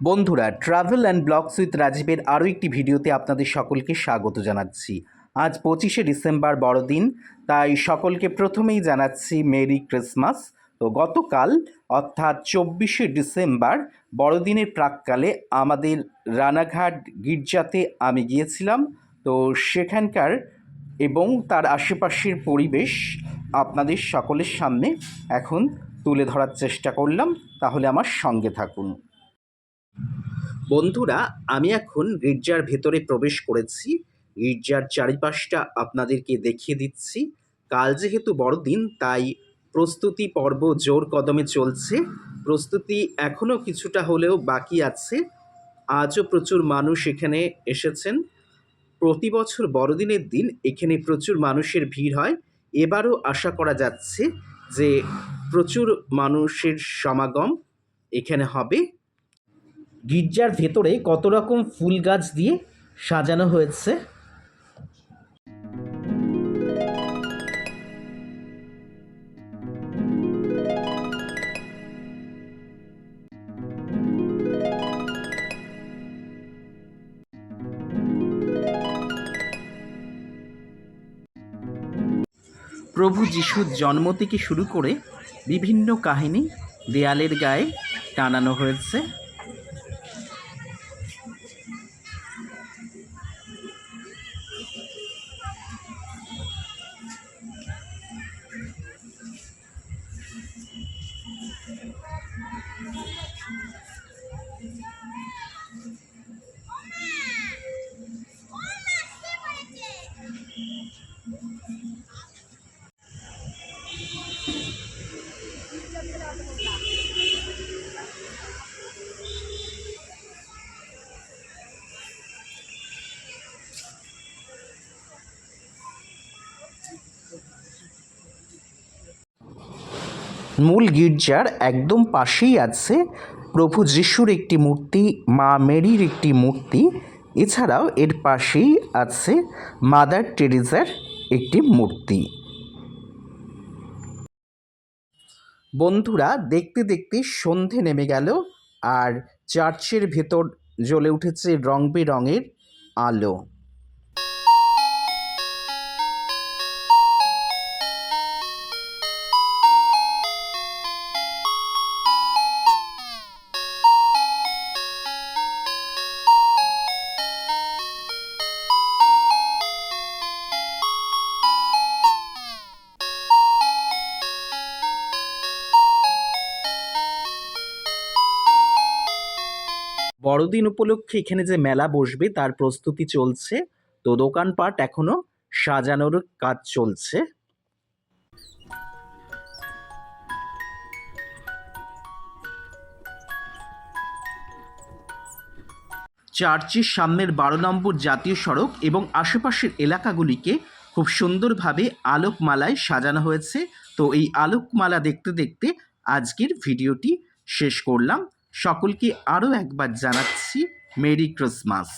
বন্ধুরা travel and blogs with রাজীবের আরও একটি ভিডিওতে আপনাদের সকলকে স্বাগত জানাচ্ছি। আজ পঁচিশে ডিসেম্বর বড়দিন, তাই সকলকে প্রথমেই জানাচ্ছি মেরি ক্রিসমাস তো গতকাল, অর্থাৎ চব্বিশে ডিসেম্বর, বড়দিনের প্রাককালে আমাদের রানাঘাট গির্জাতে আমি গিয়েছিলাম। তো সেখানকার এবং তার আশেপাশের পরিবেশ আপনাদের সকলের সামনে এখন তুলে ধরার চেষ্টা করলাম। তাহলে আমার সঙ্গে থাকুন। বন্ধুরা, আমি এখন গির্জার ভেতরে প্রবেশ করেছি। গির্জার চারিপাশটা আপনাদেরকে দেখিয়ে দিচ্ছি। কাল যেহেতু বড়দিন, তাই প্রস্তুতি পর্ব জোর কদমে চলছে। প্রস্তুতি এখনও কিছুটা হলেও বাকি আছে। আজও প্রচুর মানুষ এখানে এসেছেন। প্রতি বছর বড়দিনের দিন এখানে প্রচুর মানুষের ভিড় হয়। এবারও আশা করা যাচ্ছে যে প্রচুর মানুষের সমাগম এখানে হবে। গির্জার ভেতরে কত রকম ফুল গাছ দিয়ে সাজানো হয়েছে? প্রভু যিশুর জন্ম থেকে শুরু করে বিভিন্ন কাহিনী দেয়ালের গায়ে টানানো হয়েছে। মূল গির্জার একদম পাশেই আছে প্রভু যিশুর একটি মূর্তি, মা মেরির একটি মূর্তি। এছাড়াও এর পাশেই আছে মাদার টেরিজার একটি মূর্তি। বন্ধুরা, দেখতে দেখতে সন্ধে নেমে গেল আর চার্চের ভেতর জ্বলে উঠেছে রং বেরঙের আলো। বড়দিন উপলক্ষে এখানে যে মেলা বসবে, তার প্রস্তুতি চলছে। তো দোকানপাট এখনও সাজানোর কাজ চলছে। চার্চের সামনের বারো নম্বর জাতীয় সড়ক এবং আশেপাশের এলাকাগুলিকে খুব সুন্দরভাবে আলোকমালায় সাজানো হয়েছে। তো এই আলোকমালা দেখতে দেখতে আজকের ভিডিওটি শেষ করলাম। সকলকে আরও একবার জানাচ্ছি মেরি ক্রিসমাস।